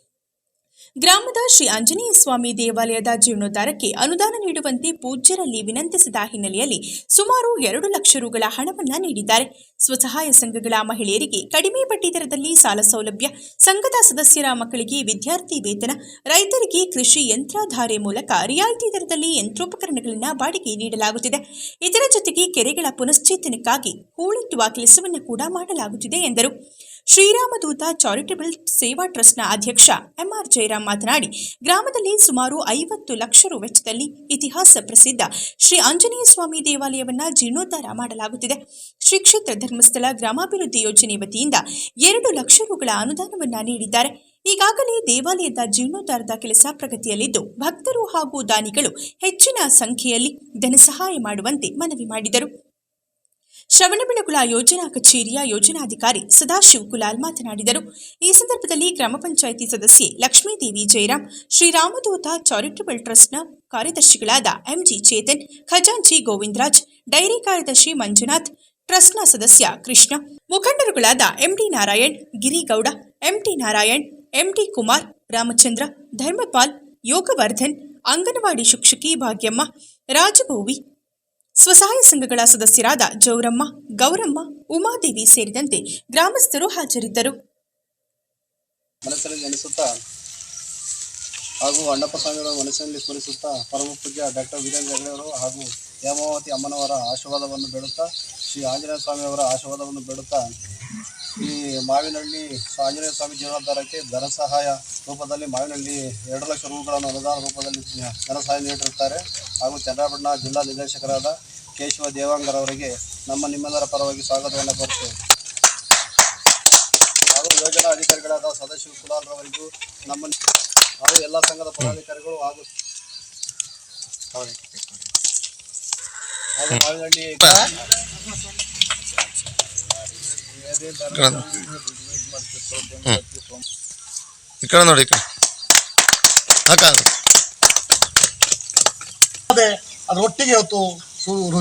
ಗ್ರಾಮದ ಶ್ರೀ ಆಂಜನೇಯ ಸ್ವಾಮಿ ದೇವಾಲಯದ ಜೀರ್ಣೋದ್ಧಾರಕ್ಕೆ ಅನುದಾನ ನೀಡುವಂತೆ ಪೂಜ್ಯರಲ್ಲಿ ವಿನಂತಿಸಿದ ಹಿನ್ನೆಲೆಯಲ್ಲಿ ಸುಮಾರು ಎರಡು ಲಕ್ಷ ರುಗಳ ಹಣವನ್ನು ನೀಡಿದ್ದಾರೆ. ಸ್ವಸಹಾಯ ಸಂಘಗಳ ಮಹಿಳೆಯರಿಗೆ ಕಡಿಮೆ ಬಡ್ಡಿ ದರದಲ್ಲಿ ಸಾಲ ಸೌಲಭ್ಯ, ಸಂಘದ ಸದಸ್ಯರ ಮಕ್ಕಳಿಗೆ ವಿದ್ಯಾರ್ಥಿ ವೇತನ, ರೈತರಿಗೆ ಕೃಷಿ ಯಂತ್ರಾಧಾರೆ ಮೂಲಕ ರಿಯಾಯಿತಿ ದರದಲ್ಲಿ ಯಂತ್ರೋಪಕರಣಗಳನ್ನು ಬಾಡಿಗೆ ನೀಡಲಾಗುತ್ತಿದೆ. ಇದರ ಜೊತೆಗೆ ಕೆರೆಗಳ ಪುನಶ್ಚೇತನಕ್ಕಾಗಿ ಹೂಳೆತ್ತುವ ಕೆಲಸವನ್ನು ಕೂಡ ಮಾಡಲಾಗುತ್ತಿದೆ ಎಂದರು. ಶ್ರೀರಾಮದೂತ ಚಾರಿಟಬಲ್ ಸೇವಾ ಟ್ರಸ್ಟ್ನ ಅಧ್ಯಕ್ಷ ಎಂಆರ್ ಜಯರಾಮ್ ಮಾತನಾಡಿ, ಗ್ರಾಮದಲ್ಲಿ ಸುಮಾರು ಐವತ್ತು ಲಕ್ಷ ರು ವೆಚ್ಚದಲ್ಲಿ ಇತಿಹಾಸ ಪ್ರಸಿದ್ಧ ಶ್ರೀ ಆಂಜನೇಯ ಸ್ವಾಮಿ ದೇವಾಲಯವನ್ನು ಜೀರ್ಣೋದ್ಧಾರ ಮಾಡಲಾಗುತ್ತಿದೆ. ಶ್ರೀ ಕ್ಷೇತ್ರ ಧರ್ಮಸ್ಥಳ ಗ್ರಾಮಾಭಿವೃದ್ಧಿ ಯೋಜನೆ ವತಿಯಿಂದ ಎರಡು ಲಕ್ಷ ರುಗಳ ಅನುದಾನವನ್ನು ನೀಡಿದ್ದಾರೆ. ಈಗಾಗಲೇ ದೇವಾಲಯದ ಜೀರ್ಣೋದ್ಧಾರದ ಕೆಲಸ ಪ್ರಗತಿಯಲ್ಲಿದ್ದು, ಭಕ್ತರು ಹಾಗೂ ದಾನಿಗಳು ಹೆಚ್ಚಿನ ಸಂಖ್ಯೆಯಲ್ಲಿ ಧನಸಹಾಯ ಮಾಡುವಂತೆ ಮನವಿ ಮಾಡಿದರು. ಶ್ರವಣಬೆಳಗೊಳ ಯೋಜನಾ ಕಚೇರಿಯ ಯೋಜನಾಧಿಕಾರಿ ಸದಾಶಿವ್ ಕುಲಾಲ್ ಮಾತನಾಡಿದರು. ಈ ಸಂದರ್ಭದಲ್ಲಿ ಗ್ರಾಮ ಪಂಚಾಯಿತಿ ಸದಸ್ಯೆ ಲಕ್ಷ್ಮೀದೇವಿ ಜಯರಾಮ್ ಶ್ರೀರಾಮದೂತ ಚಾರಿಟಬಲ್ ಟ್ರಸ್ಟ್ನ ಕಾರ್ಯದರ್ಶಿಗಳಾದ ಎಂಜಿ ಚೇತನ್, ಖಜಾಂಚಿ ಗೋವಿಂದರಾಜ್, ಡೈರಿ ಕಾರ್ಯದರ್ಶಿ ಮಂಜುನಾಥ್ ಟ್ರಸ್ಟ್ನ ಸದಸ್ಯ Krishna, ಮುಖಂಡರುಗಳಾದ M D Narayan, Girigowda, M T Narayan, M T Kumar, Ramachandra, Dharmapal, Yogavardhan, anganwadi ಶಿಕ್ಷಕಿ ಭಾಗ್ಯಮ್ಮ ರಾಜಭೋವಿ ಸ್ವಸಹಾಯ ಸಂಘಗಳ ಸದಸ್ಯರಾದ ಜೌರಮ್ಮ, ಗೌರಮ್ಮ, ಉಮಾದೇವಿ ಸೇರಿದಂತೆ ಗ್ರಾಮಸ್ಥರು ಹಾಜರಿದ್ದರು. ಮನಸ್ಸಲ್ಲಿ ನೆನೆಸುತ್ತಾ ಹಾಗೂ ಅಣ್ಣಪ್ಪ ಸ್ವಾಮಿಯವರ ಮನಸ್ಸಿನಲ್ಲಿ ಸ್ಮರಿಸುತ್ತಾ ಪರಮ ಪೂಜ್ಯ ಡಾಕ್ಟರ್ ವೀರೇಂದ್ರ ಹೆಗಡೆಯವರು ಹಾಗೂ ಹೇಮಾವತಿ ಅಮ್ಮನವರ ಆಶೀರ್ವಾದವನ್ನು ಬೇಡುತ್ತಾ, ಶ್ರೀ ಆಂಜನೇಯ ಸ್ವಾಮಿಯವರ ಆಶೀರ್ವಾದವನ್ನು ಬೇಡುತ್ತಾ, ಈ ಮಾವಿನಹಳ್ಳಿ ಆಂಜನೇಯ ಸ್ವಾಮಿ ಜೀರ್ಣೋದ್ಧಾರಕ್ಕೆ ಧನ ಸಹಾಯ ರೂಪದಲ್ಲಿ ಮಾವಿನಹಳ್ಳಿ ಎರಡು ಲಕ್ಷ ರೂಗಳನ್ನು ಅನುದಾನ ರೂಪದಲ್ಲಿ ಧನ ಸಹಾಯ ನೀಡಿರುತ್ತಾರೆ. ಹಾಗೂ ಚಂದ್ರಾಪಟ್ಟಣ ಜಿಲ್ಲಾ ನಿರ್ದೇಶಕರಾದ ಕೇಶವ ದೇವಾಂಗರವರಿಗೆ ನಮ್ಮ ನಿಮ್ಮೆಲ್ಲರ ಪರವಾಗಿ ಸ್ವಾಗತವನ್ನು ಕೋರುತ್ತೇವೆ. ಹಾಗೂ ಯೋಜನಾ ಅಧಿಕಾರಿಗಳಾದ ಸದಾಶಿವ ಕುಲಾಲ್ರವರಿಗೂ ನಮ್ಮ ಹಾಗೂ ಎಲ್ಲ ಸಂಘದ ಪದಾಧಿಕಾರಿಗಳು ಹಾಗೂ ಹಾಗೂ ಮಾವಿನಹಳ್ಳಿ ನೋಡಿ ಅದೇ ಅದರೊಟ್ಟಿಗೆ ಇವತ್ತು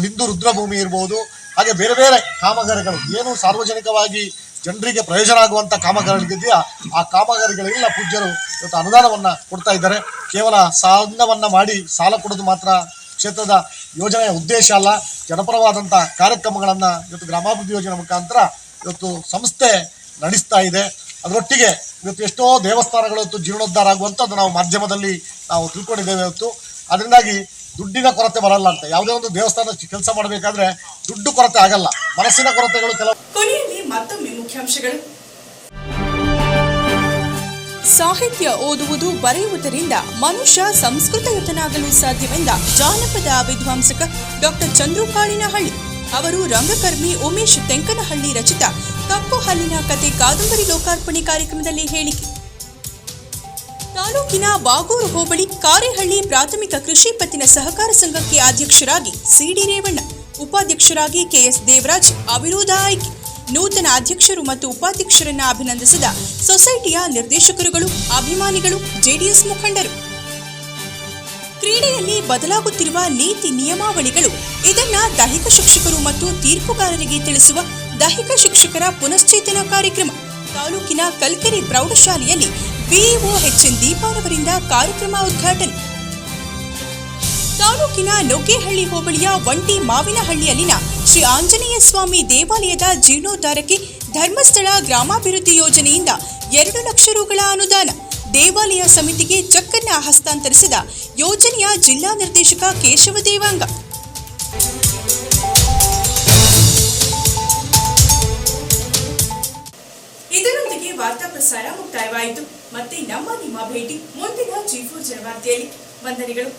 ಹಿಂದೂ ರುದ್ರಭೂಮಿ ಇರ್ಬೋದು, ಹಾಗೆ ಬೇರೆ ಬೇರೆ ಕಾಮಗಾರಿಗಳು. ಏನು ಸಾರ್ವಜನಿಕವಾಗಿ ಜನರಿಗೆ ಪ್ರಯೋಜನ ಆಗುವಂತ ಕಾಮಗಾರಿಗಳಿದೆಯಾ? ಆ ಕಾಮಗಾರಿಗಳೆಲ್ಲ ಪೂಜ್ಯರು, ಇವತ್ತು ಅನುದಾನವನ್ನ ಕೊಡ್ತಾ ಇದ್ದಾರೆ. ಕೇವಲ ಸಾಧನವನ್ನ ಮಾಡಿ ಸಾಲ ಕೊಡೋದು ಮಾತ್ರ ಕ್ಷೇತ್ರದ ಯೋಜನೆಯ ಉದ್ದೇಶ ಅಲ್ಲ. ಜನಪರವಾದಂಥ ಕಾರ್ಯಕ್ರಮಗಳನ್ನು ಇವತ್ತು ಗ್ರಾಮಾಭಿವೃದ್ಧಿ ಯೋಜನೆ ಮುಖಾಂತರ ಇವತ್ತು ಸಂಸ್ಥೆ ನಡೆಸ್ತಾ ಇದೆ. ಅದರೊಟ್ಟಿಗೆ ಇವತ್ತು ಎಷ್ಟೋ ದೇವಸ್ಥಾನಗಳು ಇವತ್ತು ಜೀರ್ಣೋದ್ಧಾರ ಆಗುವಂಥದ್ದು ನಾವು ಮಾಧ್ಯಮದಲ್ಲಿ ನಾವು ತಿಳ್ಕೊಂಡಿದ್ದೇವೆ ಇವತ್ತು. ಅದರಿಂದಾಗಿ ದುಡ್ಡಿನ ಕೊರತೆ ಬರಲ್ಲ ಅಂತ. ಯಾವುದೇ ಒಂದು ದೇವಸ್ಥಾನ ಕೆಲಸ ಮಾಡಬೇಕಾದ್ರೆ ದುಡ್ಡು ಕೊರತೆ ಆಗಲ್ಲ. ಮನಸ್ಸಿನ ಕೊರತೆಗಳು ಕೆಲವು ಕೊನೆಯಲ್ಲಿ ಮತ್ತೊಮ್ಮೆ ಮುಖ್ಯಾಂಶಗಳು. ಸಾಹಿತ್ಯ ಓದುವುದು ಬರೆಯುವುದರಿಂದ ಮನುಷ್ಯ ಸಂಸ್ಕೃತಯುತನಾಗಲು ಸಾಧ್ಯವೆಂದ ಜಾನಪದ ವಿದ್ವಾಂಸಕ ಡಾಕ್ಟರ್ ಚಂದ್ರು ಕಾಳಿನಹಳ್ಳಿ ಅವರು ರಂಗಕರ್ಮಿ ಉಮೇಶ್ ತೆಂಕನಹಳ್ಳಿ ರಚಿತ ಕಪ್ಪು ಹಲ್ಲಿನ ಕತೆ ಕಾದಂಬರಿ ಲೋಕಾರ್ಪಣೆ ಕಾರ್ಯಕ್ರಮದಲ್ಲಿ ಹೇಳಿಕೆ. ತಾಲೂಕಿನ ಬಾಗೂರು ಹೋಬಳಿ ಕಾರೇಹಳ್ಳಿ ಪ್ರಾಥಮಿಕ ಕೃಷಿ ಪತ್ತಿನ ಸಹಕಾರ ಸಂಘಕ್ಕೆ ಅಧ್ಯಕ್ಷರಾಗಿ ಸಿಡಿ ರೇವಣ್ಣ, ಉಪಾಧ್ಯಕ್ಷರಾಗಿ ಕೆಎಸ್ ದೇವರಾಜ್, ಅವಿರೋಧ ಆಯ್ಕೆ, ನೂತನ ಅಧ್ಯಕ್ಷರು ಮತ್ತು ಉಪಾಧ್ಯಕ್ಷರನ್ನ ಅಭಿನಂದಿಸಿದ ಸೊಸೈಟಿಯ ನಿರ್ದೇಶಕರುಗಳು, ಅಭಿಮಾನಿಗಳು, ಜೆಡಿಎಸ್ ಮುಖಂಡರು. ಕ್ರೀಡೆಯಲ್ಲಿ ಬದಲಾಗುತ್ತಿರುವ ನೀತಿ ನಿಯಮಾವಳಿಗಳು ಇದನ್ನ ದೈಹಿಕ ಶಿಕ್ಷಕರು ಮತ್ತು ತೀರ್ಪುಗಾರರಿಗೆ ತಿಳಿಸುವ ದೈಹಿಕ ಶಿಕ್ಷಕರ ಪುನಶ್ಚೇತನ ಕಾರ್ಯಕ್ರಮ. ತಾಲೂಕಿನ ಕಲ್ಕೆರೆ ಪ್ರೌಢಶಾಲೆಯಲ್ಲಿ ಬಿಇಒ ಎಚ್ಎನ್ ದೀಪಾರವರಿಂದ ಕಾರ್ಯಕ್ರಮ ಉದ್ಘಾಟನೆ. ತಾಲೂಕಿನ ನುಗ್ಗೇಹಳ್ಳಿ ಹೋಬಳಿಯ ಒಂಟಿ ಮಾವಿನಹಳ್ಳಿಯಲ್ಲಿನ ಶ್ರೀ ಆಂಜನೇಯ ಸ್ವಾಮಿ ದೇವಾಲಯದ ಜೀರ್ಣೋದ್ಧಾರಕ್ಕೆ ಧರ್ಮಸ್ಥಳ ಗ್ರಾಮಾಭಿವೃದ್ಧಿ ಯೋಜನೆಯಿಂದ ಎರಡು ಲಕ್ಷ ರುಗಳ ಅನುದಾನ ದೇವಾಲಯ ಸಮಿತಿಗೆ ಚಕ್ಕನ್ನ ಹಸ್ತಾಂತರಿಸಿದ ಯೋಜನೆಯ ಜಿಲ್ಲಾ ನಿರ್ದೇಶಕ ಕೇಶವ ದೇವಾಂಗ. ಇದರೊಂದಿಗೆ ವಾರ್ತಾ ಪ್ರಸಾರ ಮುಕ್ತಾಯವಾಯಿತು. ಮತ್ತೆ ನಮ್ಮ ನಿಮ್ಮ ಭೇಟಿ ಮುಂದಿನ ಜೀವೋ ಜನವಾರ್ತೆಯಲ್ಲಿ ವಂದನೆಗಳು.